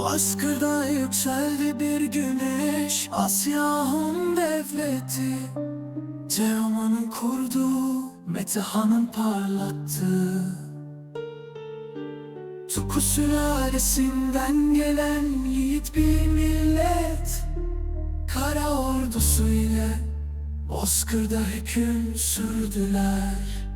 Bozkırda yükseldi bir güneş Asya Hun devleti. Teoman'ın kurduğu Metehan'ın parlattığı. Tuku sülalesinden gelen yiğit bir millet. Kara ordusu ile Bozkır'da hüküm sürdüler.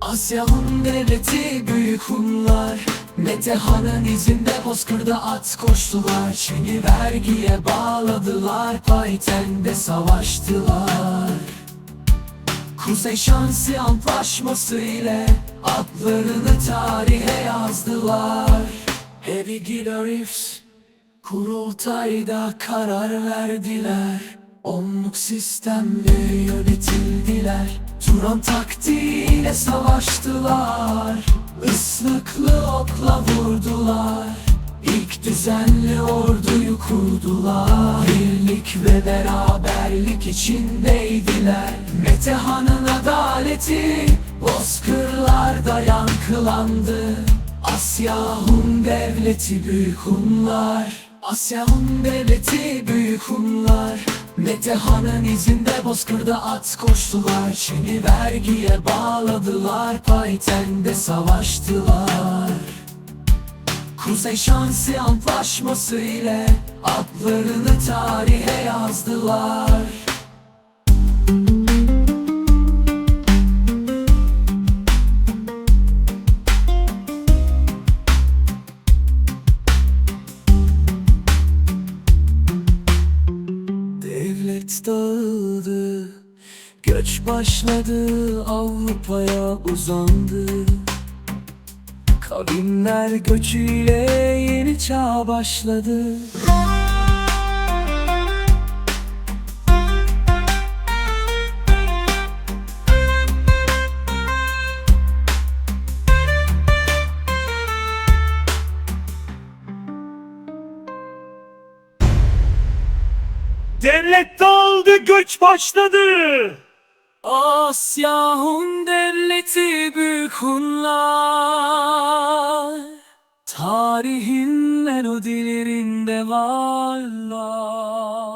Asya Hun devleti büyük Hunlar Metehan'ın izinde Bozkır'da at koştular. Çin'i vergiye bağladılar Payten'de savaştılar. Kuzey Şansı Antlaşması ile Adlarını tarihe yazdılar. Heavy Reefs Kurultayda karar verdiler. Onluk sistemle yönetildiler. Turan taktiğiyle savaştılar Islıklı okla vurdular. İlk düzenli orduyu kurdular. Birlik ve beraberlik içindeydiler. Metehan'ın adaleti Bozkırlarda yankılandı. Asya Hun devleti büyük Hunlar. Asya Hun devleti büyük Hunlar Metehan'ın izinde Bozkır'da at koştular. Çin'i vergiye bağladılar. Payten'de savaştılar. Kuzey Şansı Antlaşması ile Adlarını tarihe yazdılar Devlet dağıldı. Göç başladı Avrupa'ya uzandı. Kavimler göçüyle yeni çağ başladı Devlet dağıldı göç başladı. Asya Hun devleti büyük Hunlar Tarihin melodilerinde varlar